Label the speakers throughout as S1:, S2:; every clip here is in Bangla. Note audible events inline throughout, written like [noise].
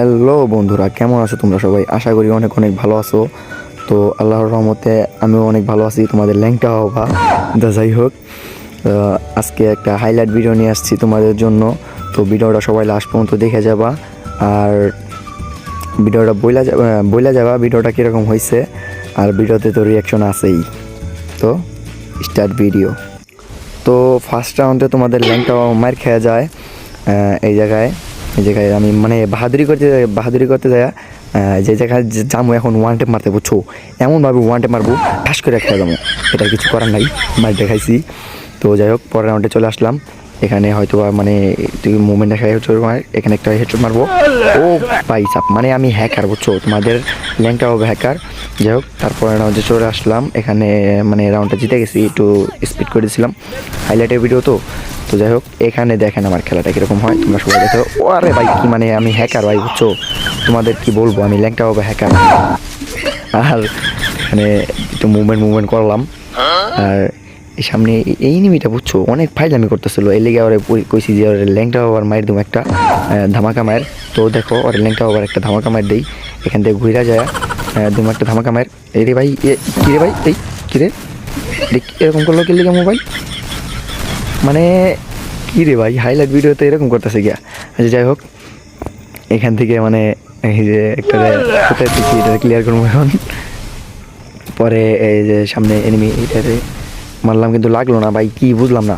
S1: হ্যালো বন্ধুরা, কেমন আছো তোমরা সবাই? আশা করি অনেক অনেক ভালো আছো। তো আল্লাহর রহমতে আমিও অনেক ভালো আছি, তোমাদের ল্যাংটা হবা দা যাই হোক আজকে একটা হাইলাইট ভিডিও নিয়ে আসছি তোমাদের জন্য। তো ভিডিওটা সবাই লাস্ট পর্যন্ত দেখে যাবা। আর ভিডিওটা বইলা বইলা যাবা ভিডিওটা কীরকম হয়েছে আর ভিডিওতে তো রিয়াকশন আছেই। তো স্টার্ট ভিডিও তো ফার্স্ট রাউন্ডে তোমাদের ল্যাংটা মার খেয়ে যায় এই জায়গায়। এই জায়গায় আমি মানে বাহাদুরি করতে বাহাদুরি করতে যায় যে জায়গায় যাব এখন ওয়ান টেপ মারতে, বুঝছ? এমনভাবে ওয়ান টেপ মারবো, ঠাস করে খেয়ে যাব। এটা কিছু করার নাই, মার দেখাইছি। তো যাই হোক, পরের রাউন্ডে চলে আসলাম। এখানে হয়তো মানে তুই মুভমেন্ট দেখা হচ্ছে এখানে একটা হেডশট মারবো। ও পাই সাপ মানে আমি হ্যাকার বুঝছ? তোমাদের ল্যাংটা হবে হ্যাকার যাই হোক তারপরে রাউন্ডে চলে আসলাম। এখানে মানে রাউন্ডটা জিতে গেছি, একটু স্পিড করে দিয়েছিলাম হাইলাইটের ভিডিও তো। তো যাই হোক, এখানে দেখেন আমার খেলাটা কীরকম হয়। তোমরা সবাই দেখো ও আরে ভাই, কি মানে আমি হ্যাকার ভাই, বুঝছ? তোমাদের কি বলব? আমি ল্যাংটা হবে হ্যাকার আর মানে একটু মুভমেন্ট মুভমেন্ট করলাম। আর সামনে এই- নিমিটা বুঝছ? অনেক ফাইলামি করতেছিল। এই লেগে ওরে কইছি যে ওরে ল্যাংটা ওভার মায়ের দিম একটা ধামাকা মায়ের। তো দেখো, ওরে ল্যাংটা ওভার একটা ধামাকা মায়ের দেই। এখান থেকে ঘুরা যায় দিম একটা ধামাকা মায়ের। এই রে ভাই, এ, কী রে ভাই? এই, কী রে? এরকম করল কি লেগে মোবাইল? মানে কী রে ভাই হাইলাইট ভিডিওতে এরকম করতেছে গিয়া। আচ্ছা যাই হোক, এখান থেকে মানে এই যে একটা কোথায় থেকে এটা ক্লিয়ার করব এখন? পরে এই যে সামনে এনিমি এটাতে মারলাম কিন্তু লাগল না ভাই, কি বুঝলাম না।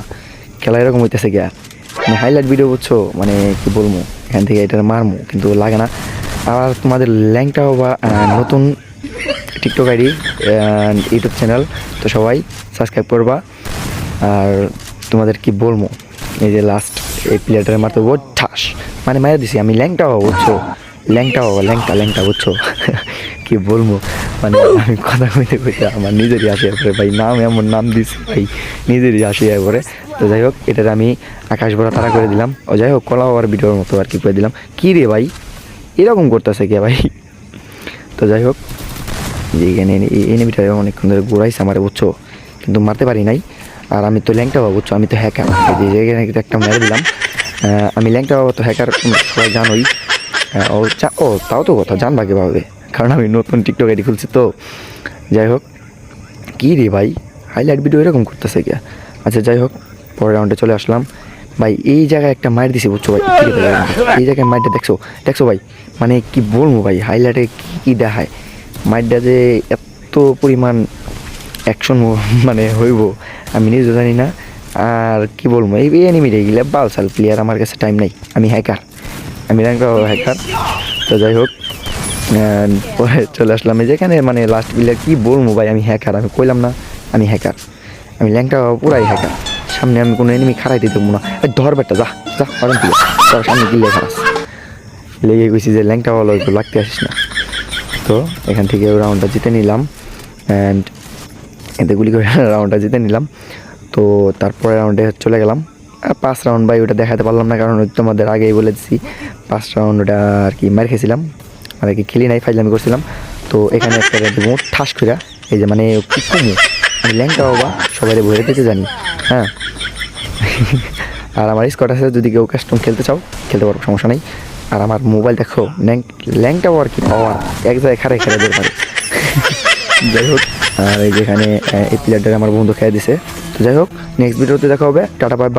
S1: খেলা এরকম হইতেছে গিয়া। মানে হাইলাইট ভিডিও বুঝছ? মানে কি বলব? এখান থেকে এটা মারমু কিন্তু লাগে না। আর তোমাদের ল্যাংটাও বা নতুন টিকটক আইডি ইউটিউব চ্যানেল তো সবাই সাবস্ক্রাইব করবা। আর তোমাদের কি বলব? এই যে লাস্ট এই প্লেয়ারটার মারতে ও ঠাস। মানে মেরে দিছি, আমি ল্যাংটা হব, বুঝছ? ল্যাংটা হব, ল্যাংটা ল্যাংটা, বুঝছ? [laughs] কি বলব? মানে আমি কথা কইতে কইতে আমার নিজেরই আসে পরে ভাই, নাম এমন নাম দিছি ভাই, নিজেরই আসে পরে তো যাই হোক, এটার আমি আকাশ ভরা তারা করে দিলাম। ও যাই হোক, কলা হওয়ার ভিডিওর মতো আর কি করে দিলাম। কি রে ভাই? এরকম করতেছে কে ভাই? [laughs] তো যাই হোক যে এখানে এই এনিমিটা অনেকক্ষণ ধরে ঘুরাইছে আমার, বুঝছ? কিন্তু মারতে পারি নাই। আর আমি তো ল্যাংটা বাবা আমি তো হ্যাকার যে একটা মেরে দিলাম। আমি ল্যাংটা বাবা তো হ্যাকার সবাই জানোই। ও ও, তাও তো কথা, জানবা কীভাবে? কারণ আমি নতুন টিকটক আইডি খুলছি তো। যাই হোক, কী রে ভাই? হাইলাইট ভিডিও এরকম করতেছে কি? আচ্ছা যাই হোক, পরের রাউন্ডে চলে আসলাম। ভাই, এই জায়গায় একটা মাইর দিছি, বুঝছ ভাই? এই জায়গায় মাইরটা দেখছ? দেখছ ভাই? মানে কি বলব ভাই? হাইলাইটে কী, কি দেখায়? মাইরটা যে এত পরিমাণ অ্যাকশন [laughs] মানে হইব, আমি নিজেও জানি না। আর কি বলব, এই এনিমিটা গেলে বালসাল প্লেয়ার আমার কাছে টাইম নাই, আমি হ্যাকার আমি র্যাঙ্ক হ্যাকার তো যাই হোক পরে চলে আসলাম। যেখানে মানে লাস্ট প্লেয়ার কি বলব ভাই, আমি হ্যাকার আমি কইলাম না, আমি হ্যাকার আমি ল্যাংটা পুরাই হ্যাকার সামনে আমি কোনো এনিমি খারাইতে দেবো না। ধর বেটা, যা যা তুই। তোর সামনে গিলে খারাস লেগে গেছি যে ল্যাংটা একটু লাগতে আসিস না। তো এখান থেকে রাউন্ডটা জিতে নিলাম। অ্যান্ড এতে গুলি করে [laughs] রাউন্ডটা জিতে নিলাম। তো তারপরে রাউন্ডে চলে গেলাম। পাঁচ রাউন্ড বাই ওটা দেখাতে পারলাম না, কারণ তোমাদের আগেই বলে দিচ্ছি পাঁচ রাউন্ড ওটা আর কি মার খেয়েছিলাম। আর কি খেলি নাই, ফাইজলামি করছিলাম। তো এখানে একটা দেবো ঠাস করে এই যে মানে আমি ল্যাংটা বাবা, সবাই ভরে দিতে জানি হ্যাঁ। [laughs] আর আমার স্কট আছে, যদি কেউ কাস্টম খেলতে চাও, খেলতে পারব সমস্যা নেই। আর আমার মোবাইল দেখো, ল্যাং ল্যাংটাও আর কি পাওয়ার এক জায়গায় খারে খেলে যেতে পারে যাই হোক। আর এই যেখানে এই প্লেয়ারটা আমার বন্ধু খেয়ে দিছে। তো যাই হোক নেক্সট ভিডিওতে দেখা হবে। Tata bye bye